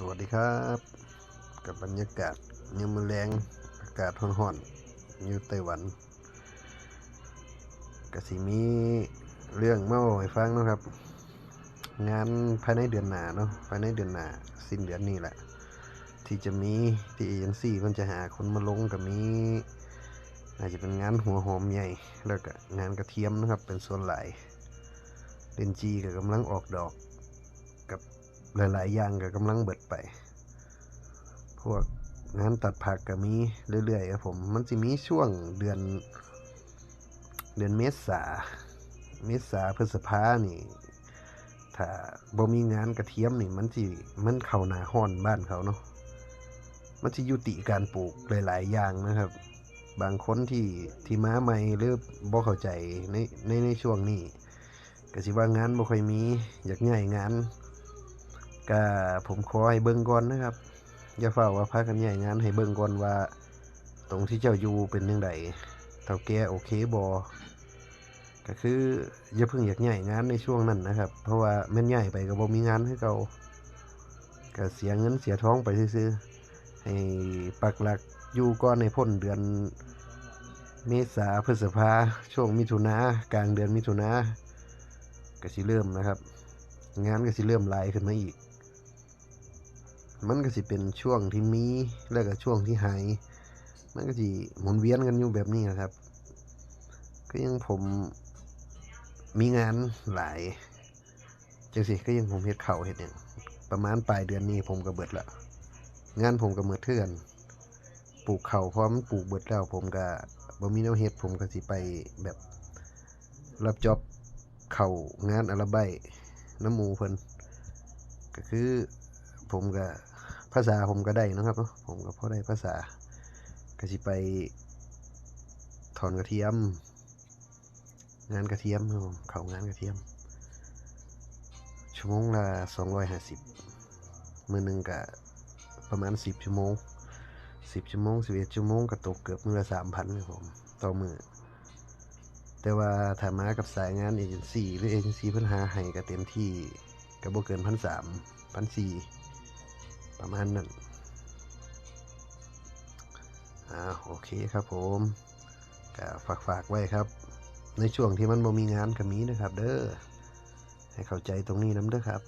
สวัสดีครับ กับบรรยากาศยามมอแรงอากาศร้อนๆอยู่ไต้หวันกสิมีเรื่องเมาให้ฟังนะครับ งานภายในเดือนหน้าเนาะภายในเดือนหน้าสิ้นเดือนนี้แหละ ที่จะมีที่เอเจนซี่มันจะหาคนมาลงกับมีอาจจะเป็นงานหัวหอมใหญ่ แล้วก็งานกระเทียมนะครับเป็นส่วนหลายเลนจีก็กำลังออกดอกกับ หลาย ๆ อย่างก็กำลังเบิดไป พวกงานตัดผักก็มีเรื่อย ๆ ครับผม มันจะมีช่วงเดือน เดือนเมษา เมษาพฤษภานี่ถ้าบ่มีงานกระเทียมนี่มันสิมันเข้าหนาฮ้อนบ้านเขาเนาะมันสิยุติการปลูกหลาย ๆ อย่างนะครับ บางคนที่ที่มาใหม่หรือบ่เข้าใจในในในช่วงนี้ก็สิว่างานบ่ค่อยมี อยากง่ายงาน ก็ผมขอให้เบิ่งก่อนนะครับ อย่าเฝ้าว่าพากันใหญ่งานให้เบิ่งก่อนว่า ตรงที่เจ้าอยู่เป็นจังไดเท่าแก่โอเคบ่ก็คืออย่าเพิ่งอยากใหญ่งานในช่วงนั้นนะครับ เพราะว่าแม่นใหญ่ไปก็บ่มีงานให้เก่าก็เสียเงินเสียท้องไปซื่อให้ปักหลักอยู่ก่อนในพ้นเดือนเมษาพฤษภาช่วงมิถุนากลางเดือนมิถุนาก็สิเริ่มนะครับ งานก็สิเริ่มหลายขึ้นมาอีก มันก็สิเป็นช่วงที่มีแล้วก็ช่วงที่หาย มันก็สิหมุนเวียนกันอยู่แบบนี้นะครับ ก็ยังผมมีงานหลายจังสิก็ยังผมเฮ็ดเข่าเฮ็ดอย่างประมาณปลายเดือนนี้ผมก็เบิดละงานผมก็เมือเทื่อนปลูกเข่าพร้อมปลูกเบิดแล้ว ผมก็บ่มีแนวเฮ็ดผมก็สิไปแบบรับจ็อบเข่างานอาราไบน้ำมูเพิ่นก็คือผมก็ ภาษาผมก็ได้นะครับผมก็พอได้ภาษาก็สิไปถอนกระเทียม งานกระเทียมครับผมเขางานกระเทียม ชั่วโมงละสองร้อยห้าสิบมือหนึ่งก็ประมาณสิบชั่วโมงสิบชั่วโมงสิบเอ็ดชั่วโมงก็ตกเกือบมือละสามพันครับผมต่อมือแต่ว่าถ้ามากับสายงานเอเจนซี่หรือเอเจนซี่เพิ่นหาให้ก็เต็มที่ก็บ่เกินพันสามพันสี่ ประมาณนั้นอ่าโอเคครับผมก็ฝากฝากไว้ครับ ในช่วงที่มันบ่มีงานก็มีนะครับ เด้อให้เข้าใจตรงนี้น้ำเด้อครับ